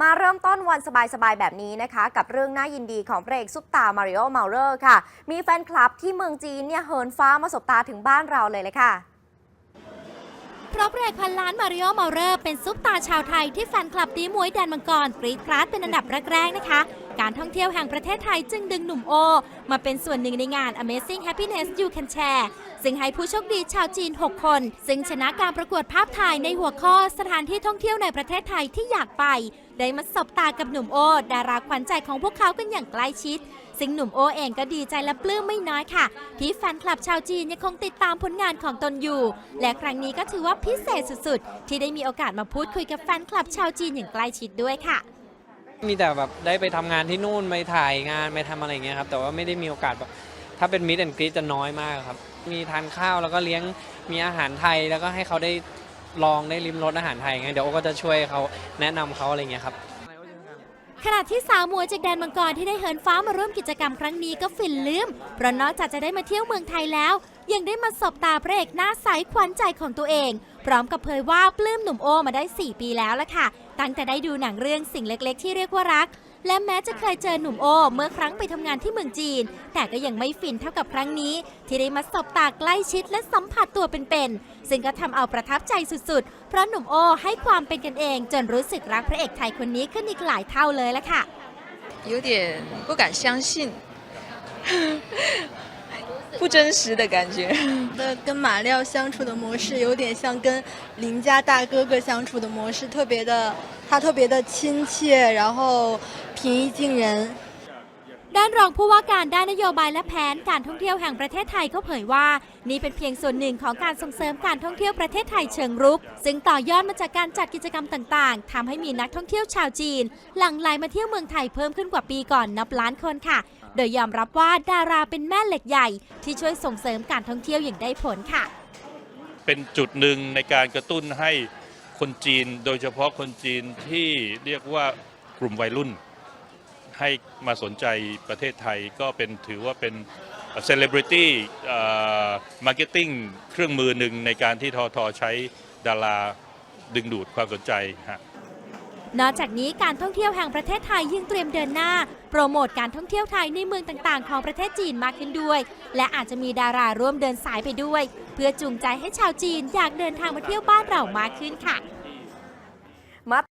มาเริ่มต้นวันสบายๆ แบบนี้นะคะ กับเรื่องน่ายินดีของพระเอกซุปตามาริโอเมาเลอร์ค่ะ มีแฟนคลับที่เมืองจีนเนี่ยเหินฟ้ามาสบตาถึงบ้านเราเลยเลยค่ะเพราะพระเอกพันล้านมาริโอเมาเรอร์เป็นซุปตาชาวไทยที่แฟนคลับตีมวยแดนมังกรกรีดกราดเป็นอันดับแรกๆนะคะ การท่องเที่ยวแห่งประเทศไทยจึงดึงหนุ่มโอ มาเป็นส่วนหนึ่งในงาน Amazing Happiness You Can Share ซึ่งให้ผู้โชคดีชาวจีน 6 คน ซึ่งชนะการประกวดภาพถ่ายในหัวข้อสถานที่ท่องเที่ยวในประเทศไทยที่อยากไป ได้มาสบตากับหนุ่มโอ ดาราขวัญใจของพวกเขากันอย่างใกล้ชิด ซึ่งหนุ่มโอเองก็ดีใจและปลื้มไม่น้อยค่ะ ที่แฟนคลับชาวจีนยังคงติดตามผลงานของตนอยู่ และครั้งนี้ก็ถือว่าพิเศษสุดๆ ที่ได้มีโอกาสมาพูดคุยกับแฟนคลับชาวจีนอย่างใกล้ชิดด้วยค่ะ มีแต่แบบได้ไปทำงานที่นู่นไปถ่ายงานไปทำอะไรอย่างเงี้ยครับแต่ว่าไม่ได้มีโอกาสแบบถ้าเป็นมิดแอนกรีจะน้อยมากครับ มีทานข้าวแล้วก็เลี้ยงมีอาหารไทยแล้วก็ให้เขาได้ลองได้ริมรสอาหารไทยไงเดี๋ยวโอก็จะช่วยเขาแนะนำเขาอะไรเงี้ยครับขณะที่สาวมวยจากแดนมังกรที่ได้เหินฟ้ามาร่วมกิจกรรมครั้งนี้ก็ฟินลืมเพราะนอกจากจะได้มาเที่ยวเมืองไทยแล้ว ยังได้มาสบตาพระเอกหน้าใสขวัญใจของตัวเอง พร้อมกับเผยว่าปลื้มหนุ่มโอมาได้ 4 ปีแล้วละค่ะ ตั้งแต่ได้ดูหนังเรื่องสิ่งเล็ก ๆ ที่เรียกว่ารัก และแม้จะเคยเจอหนุ่มโอ เมื่อครั้งไปทำงานที่เมืองจีน แต่ก็ยังไม่ฟินเท่ากับครั้งนี้ ที่ได้มาสบตาใกล้ชิดและสัมผัสตัวเป็นๆซึ่งก็ทำเอาประทับใจสุดๆ เพราะหนุ่มโอให้ความเป็นกันเอง จนรู้สึกรักพระเอกไทยคนนี้ขึ้นอีกหลายเท่าเลยละค่ะ 有点不敢相信， 不真实的感觉。的跟马料相处的模式有点像跟邻家大哥哥相处的模式，特别的他特别的亲切，然后平易近人。 ด้านรองผู้ว่าการด้านนโยบายและแผนการท่องเที่ยวแห่งประเทศไทยก็เผยว่า นี่เป็นเพียงส่วนหนึ่งของการส่งเสริมการท่องเที่ยวประเทศไทยเชิงรุก ซึ่งต่อยอดมาจากการจัดกิจกรรมต่างๆทำให้มีนักท่องเที่ยวชาวจีน หลั่งไหลมาเที่ยวเมืองไทยเพิ่มขึ้นกว่าปีก่อนนับล้านคนค่ะ โดยยอมรับว่าดาราเป็นแม่เหล็กใหญ่ ที่ช่วยส่งเสริมการท่องเที่ยวอย่างได้ผลค่ะ เป็นจุดหนึ่งในการกระตุ้นให้คนจีน โดยเฉพาะคนจีนที่เรียกว่ากลุ่มวัยรุ่น ให้มาสนใจประเทศไทยก็เป็นถือว่าเป็นเซเลบริตี้มาร์เก็ตติ้งเครื่องมือหนึ่งในการที่ทอทอใช้ดาราดึงดูดความสนใจฮะนอกจากนี้การท่องเที่ยวแห่งประเทศไทยยังเตรียมเดินหน้า โปรโมทการท่องเที่ยวไทยในเมืองต่างๆ ของประเทศจีนมากขึ้นด้วย และอาจจะมีดาราร่วมเดินสายไปด้วย เพื่อจูงใจให้ชาวจีนอยากเดินทางมาเที่ยวบ้านเรามากขึ้นค่ะ